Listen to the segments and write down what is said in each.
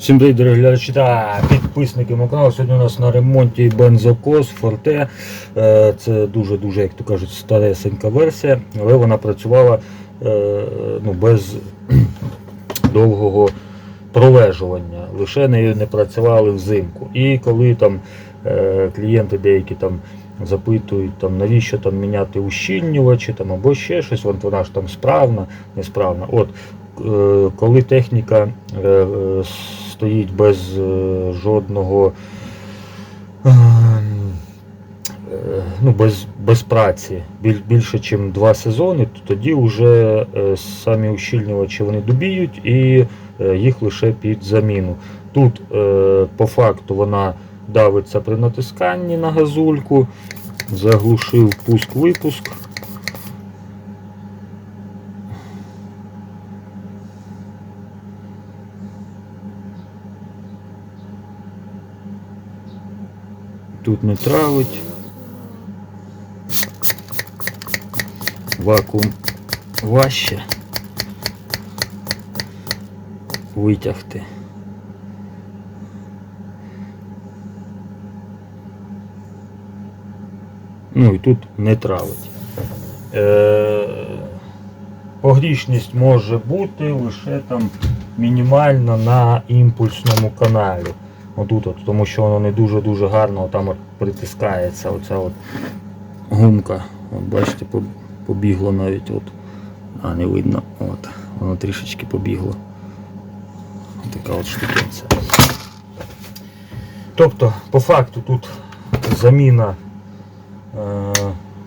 Всім привіт, дорогі глядачі та підписники мого каналу. Сьогодні у нас на ремонті бензокос Forte. Е, Це дуже-дуже, як то кажуть, старесенька версія, але вона працювала е, ну, без довгого пролежування. Лише нею не працювали взимку. І коли там е, клієнти деякі там запитують, там, навіщо там міняти ущільнювачі там, або ще щось, вона ж там справна, несправна. От, коли техніка стоїть без е, жодного е, ну, без, без праці більше, ніж два сезони, то тоді вже е, самі ущільнювачі вони добіють і їх лише під заміну. Тут по факту вона давиться при натисканні на газульку, заглушив пуск-випуск. Тут не травить. Вакуум важче витягти. Ну і тут не травить. Е, погрішність може бути лише там мінімальна на імпульсному каналі. Отут, от, тому що воно не дуже-дуже гарно там притискається. Оця от гумка. От бачите, по- побігло навіть от. А, не видно. От. Воно трішечки побігло. Така от штукенця. Тобто, по факту тут заміна е,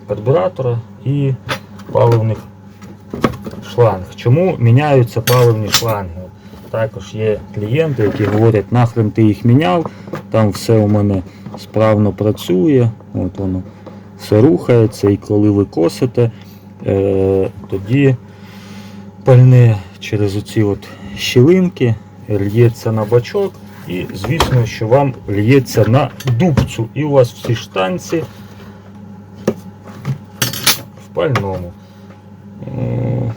карбюратора і паливних шланг. Чому міняються паливні шланги? Також є клієнти, які говорять, нахрен ти їх міняв, там все у мене справно працює, от воно все рухається, і коли ви косите, е, тоді пальне через оці от щілинки лється на бачок, і звісно, що вам лється на дубцю. І у вас всі штанці в пальному. Е,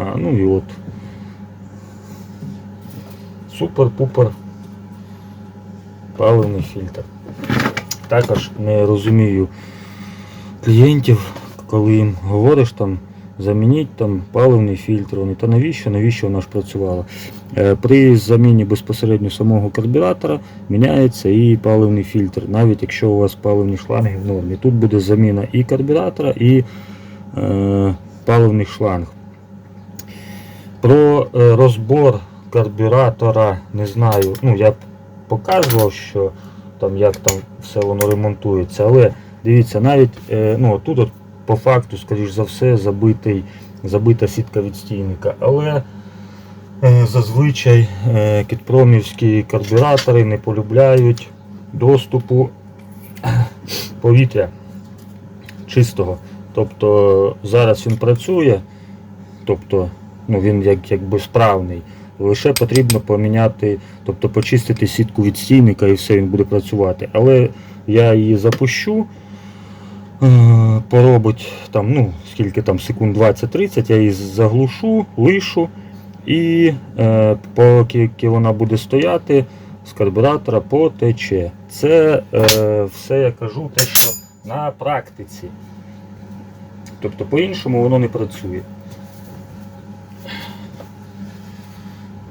А, ну і от супер-пупер паливний фільтр. Також не розумію клієнтів, коли їм говориш там, замініть там паливний фільтр. Вони, та навіщо, навіщо вона ж працювала? Е, При заміні безпосередньо самого карбюратора міняється і паливний фільтр, навіть якщо у вас паливні шланги в нормі. Тут буде заміна і карбюратора, і е, паливних шланг. Про е, розбор карбюратора не знаю. Ну, я показував, що там як там все воно ремонтується, але дивіться, навіть е, ну, тут от, по факту, скоріш за все, забитий, забита сітка відстійника. Але е, зазвичай е, кітпромівські карбюратори не полюбляють доступу повітря чистого. Тобто зараз він працює, тобто ну, він як, якби справний. Лише потрібно поміняти, тобто почистити сітку відстійника і все, він буде працювати. Але я її запущу, е, поробить там, ну, скільки там, секунд 20-30, я її заглушу, лишу, і е, поки вона буде стояти, з карбюратора потече. Це е, все я кажу те, що на практиці. Тобто по-іншому воно не працює.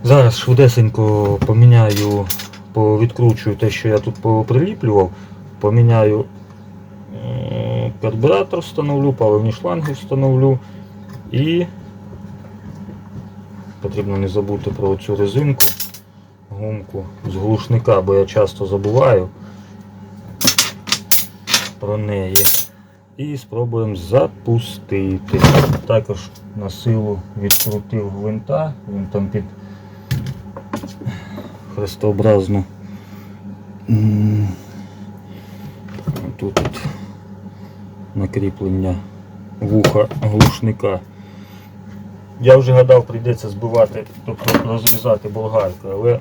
Зараз швидесенько поміняю, відкручую те, що я тут поприліплював, поміняю е, карбюратор встановлю, паливні шланги встановлю і потрібно не забути про цю резинку, гумку з глушника, бо я часто забуваю про неї. І спробуємо запустити. Також на силу відкрутив гвинта, він там під хрестообразну. Тут от накріплення вуха глушника. Я вже гадав, прийдеться збивати, тобто розрізати болгаркою, але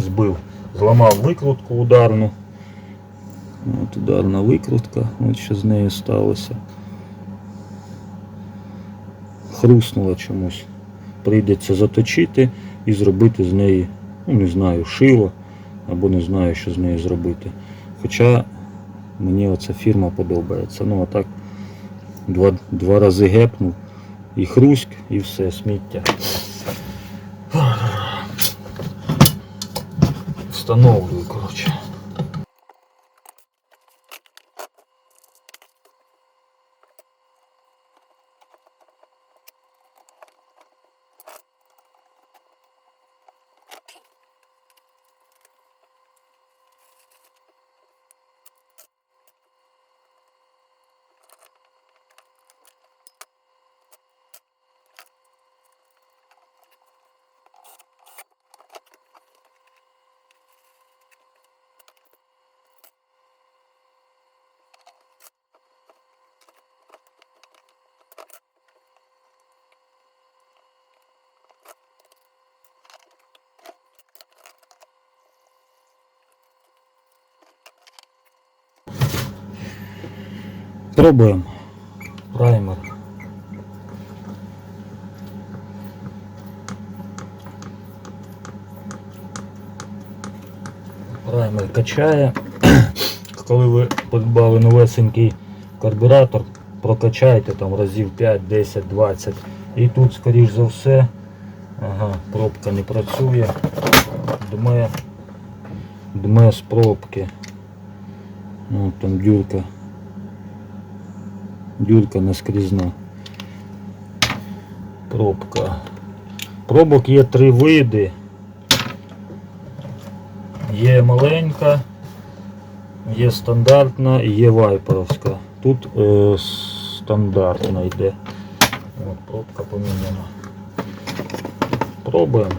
збив. Зламав викрутку ударну. От ударна викрутка, от що з нею сталося. Хруснула чомусь. Прийдеться заточити і зробити з неї ну не знаю, шила або не знаю, що з нею зробити. Хоча мені оця фірма подобається. Ну а так два, два рази гепнув і хруськ, і все, сміття. Встановлюю, коротше. Пробуємо. Праймер. Праймер качає. Коли ви придбали новесенький карбюратор, прокачайте там разів 5, 10, 20. І тут, скоріш за все, ага, пробка не працює. Дме, дме з пробки. Ну, там дюрка. Дюрка наскрізна. Пробка. Пробок є три види. Є маленька, є стандартна і є вайперовська. Тут е, стандартна йде. От, пробка поміняна. Пробуємо.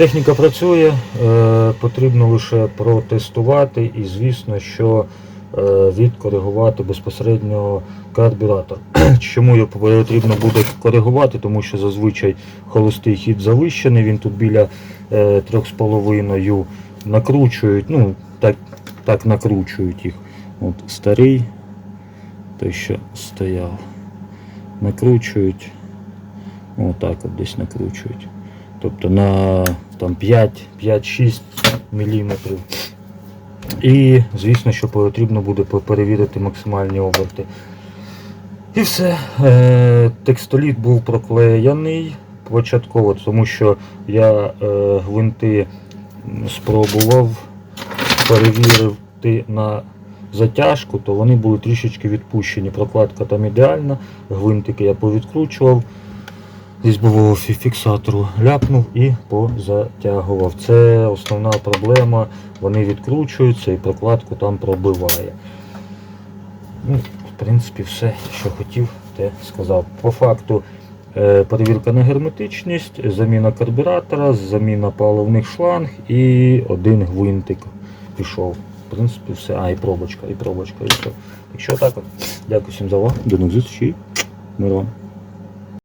Техніка працює, е, потрібно лише протестувати і, звісно, що е, відкоригувати безпосередньо карбюратор. Чому його потрібно буде коригувати? Тому що зазвичай холостий хід завищений, він тут біля е, 3,5 накручують, ну так, так накручують їх. От Старий, той що стояв, накручують, отак от десь накручують. Тобто на там 5-6 мм. І, звісно, що потрібно буде перевірити максимальні оберти. І все. Е, Текстоліт був проклеєний початково, тому що я е, гвинти спробував перевірити на затяжку, то вони були трішечки відпущені. Прокладка там ідеальна, гвинтики я повідкручував різьбового фі- фіксатору ляпнув і позатягував. Це основна проблема. Вони відкручуються і прокладку там пробиває. Ну, в принципі, все, що хотів, те сказав. По факту е, перевірка на герметичність, заміна карбюратора, заміна паливних шланг і один гвинтик пішов. В принципі, все. А, і пробочка, і пробочка, і все. Так що так. Дякую всім за увагу. До нових зустрічей. Мир вам.